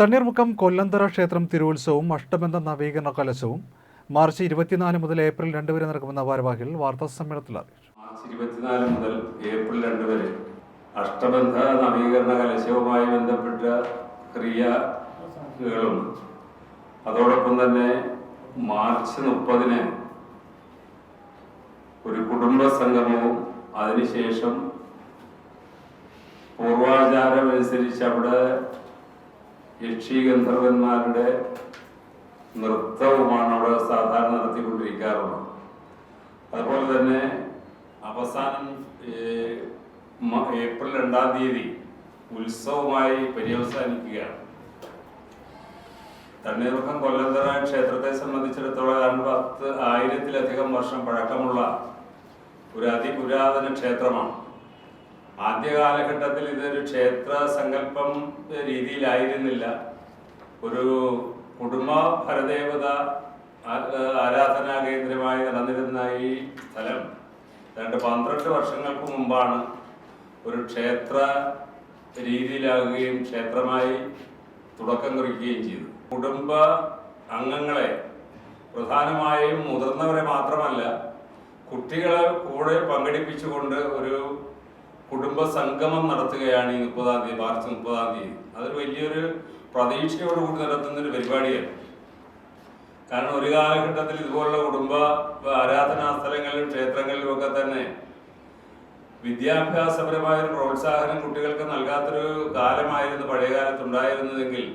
തണ്ണീർമുക്കം കൊല്ലന്തറ ക്ഷേത്രം തിരുവുത്സവവും അഷ്ടബന്ധ നവീകരണ കലശവും മാർച്ച് ഇരുപത്തിനാല് മുതൽ ഏപ്രിൽ രണ്ട് വരെ നടക്കുമെന്ന ഭാരവാഹികൾ വാർത്താ സമ്മേളനത്തിൽ അറിയിച്ചു. മാർച്ച് ഇരുപത്തിനാല് മുതൽ ഏപ്രിൽ രണ്ട് വരെ അഷ്ടബന്ധ നവീകരണ കലശവുമായി ബന്ധപ്പെട്ട ക്രിയകളും അതോടൊപ്പം തന്നെ മാർച്ച് മുപ്പതിന് ഒരു കുടുംബ സംഗമവും അതിനുശേഷം പൂർവാചാരമനുസരിച്ച് അവിടെ യക്ഷി ഗന്ധർവന്മാരുടെ നൃത്തവുമാണ് അവിടെ സാധാരണ നടത്തിക്കൊണ്ടിരിക്കാറുള്ളത്. അതുപോലെ തന്നെ അവസാനം ഏപ്രിൽ രണ്ടാം തീയതി ഉത്സവമായി പര്യവസാനിക്കുകയാണ്. തണ്ണീർമുഖം കൊല്ലന്തറ ക്ഷേത്രത്തെ സംബന്ധിച്ചിടത്തോളം ഏതാണ്ട് പത്ത് ആയിരത്തിലധികം വർഷം പഴക്കമുള്ള ഒരു അതിപുരാതന ക്ഷേത്രമാണ്. ആദ്യ കാലഘട്ടത്തിൽ ഇതൊരു ക്ഷേത്ര സങ്കല്പം രീതിയിലായിരുന്നില്ല. ഒരു കുടുംബ ഭരദേവത ആരാധനാ കേന്ദ്രമായി നടന്നിരുന്ന ഈ സ്ഥലം രണ്ട് പന്ത്രണ്ട് വർഷങ്ങൾക്ക് മുമ്പാണ് ഒരു ക്ഷേത്ര രീതിയിലാകുകയും ക്ഷേത്രമായി തുടക്കം കുറിക്കുകയും ചെയ്തു. കുടുംബ അംഗങ്ങളെ പ്രധാനമായും മുതിർന്നവരെ മാത്രമല്ല കുട്ടികളെ കൂടെ പങ്കെടുപ്പിച്ചുകൊണ്ട് ഒരു കുടുംബ സംഗമം നടത്തുകയാണ് ഈ മുപ്പതാം തീയതി മാർച്ച് മുപ്പതാം തീയതി. അതൊരു വലിയൊരു പ്രതീക്ഷയോട് കൂടി നടത്തുന്ന ഒരു പരിപാടിയാണ്. കാരണം ഒരു കാലഘട്ടത്തിൽ ഇതുപോലുള്ള കുടുംബ ആരാധനാ സ്ഥലങ്ങളിലും ക്ഷേത്രങ്ങളിലും ഒക്കെ തന്നെ വിദ്യാഭ്യാസപരമായ ഒരു പ്രോത്സാഹനം കുട്ടികൾക്ക് നൽകാത്തൊരു കാലമായിരുന്നു പഴയകാലത്ത് ഉണ്ടായിരുന്നതെങ്കിൽ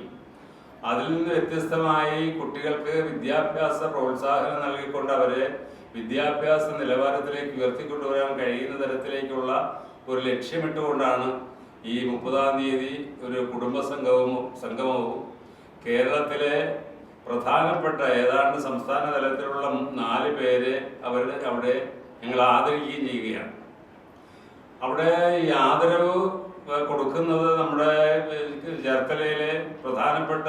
അതിൽ നിന്ന് വ്യത്യസ്തമായി കുട്ടികൾക്ക് വിദ്യാഭ്യാസ പ്രോത്സാഹനം നൽകിക്കൊണ്ട് അവരെ വിദ്യാഭ്യാസ നിലവാരത്തിലേക്ക് ഉയർത്തിക്കൊണ്ടുവരാൻ കഴിയുന്ന തരത്തിലേക്കുള്ള ഒരു ലക്ഷ്യമിട്ടുകൊണ്ടാണ് ഈ മുപ്പതാം തീയതി ഒരു കുടുംബ സംഘവും സംഗമവും. കേരളത്തിലെ പ്രധാനപ്പെട്ട ഏതാണ്ട് സംസ്ഥാന തലത്തിലുള്ള നാല് പേരെ അവരുടെ അവിടെ ഞങ്ങൾ ആദരിക്കുകയും ചെയ്യുകയാണ്. അവിടെ ഈ ആദരവ് കൊടുക്കുന്നത് നമ്മുടെ ചേർത്തലയിലെ പ്രധാനപ്പെട്ട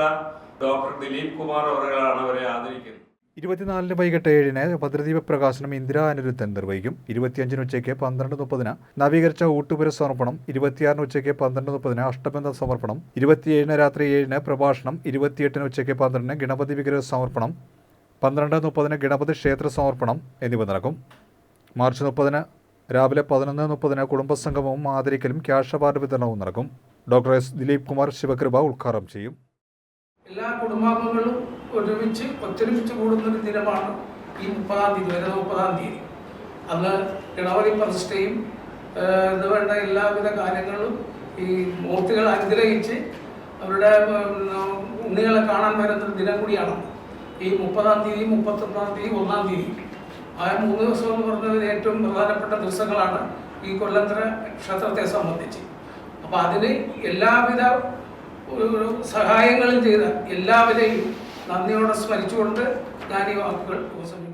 ഡോക്ടർ ദിലീപ് കുമാർ അവരുകളാണ് അവരെ ആദരിക്കുന്നത്. ഇരുപത്തിനാലിന് വൈകിട്ട് ഏഴിന് ഭദ്രദീപ പ്രകാശനം ഇന്ദിരാ അനിരുദ്ധൻ നിർവഹിക്കും. ഇരുപത്തിയഞ്ചിന് ഉച്ചയ്ക്ക് പന്ത്രണ്ട് മുപ്പതിന് നവീകരിച്ച ഊട്ടുപുര സമർപ്പണം. ഇരുപത്തിയാറിന് ഉച്ചയ്ക്ക് പന്ത്രണ്ട് മുപ്പതിന് അഷ്ടബന്ധ സമർപ്പണം. ഇരുപത്തിയേഴിന് രാത്രി ഏഴിന് പ്രഭാഷണം. ഇരുപത്തിയെട്ടിന് ഉച്ചയ്ക്ക് പന്ത്രണ്ടിന് ഗണപതി വിഗ്രഹ സമർപ്പണം. പന്ത്രണ്ട് മുപ്പതിന് ഗണപതി ക്ഷേത്ര സമർപ്പണം എന്നിവ നടക്കും. മാർച്ച് മുപ്പതിന് രാവിലെ പതിനൊന്ന് മുപ്പതിന് കുടുംബസംഗമവും ആദരിക്കലും ക്യാഷ് അവാർഡ് വിതരണവും നടക്കും. ഡോക്ടർ എസ് ദിലീപ് കുമാർ ശിവകൃപ ഉദ്ഘാടനം ചെയ്യും. എല്ലാ കുടുംബാംഗങ്ങളും ഒരുമിച്ച് ഒത്തൊരുമിച്ച് കൂടുന്ന ഒരു ദിനമാണ് ഈ മുപ്പതാം തീയതി വരുന്ന മുപ്പതാം തീയതി. അന്ന് ഗണപതി പ്രതിഷ്ഠയും ഇത് വേണ്ട എല്ലാവിധ കാര്യങ്ങളും ഈ മൂർത്തികൾ അനുഗ്രഹിച്ച് അവരുടെ ഉണ്ണികളെ കാണാൻ വരുന്ന ദിനം കൂടിയാണ്. ഈ മുപ്പതാം തീയതി മുപ്പത്തൊന്നാം തീയതി ഒന്നാം തീയതി. ആ മൂന്ന് ദിവസം എന്ന് പറഞ്ഞത് ഏറ്റവും പ്രധാനപ്പെട്ട ദിവസങ്ങളാണ് ഈ കൊല്ലത്തര ക്ഷേത്രത്തെ സംബന്ധിച്ച്. അപ്പോൾ അതിന് എല്ലാവിധ ഒരു സഹായങ്ങളും ചെയ്ത എല്ലാവരെയും നന്ദിയോടെ സ്മരിച്ചുകൊണ്ട് ഞാൻ ഈ വാക്കുകൾ ഉപസംഹരിക്കുന്നു.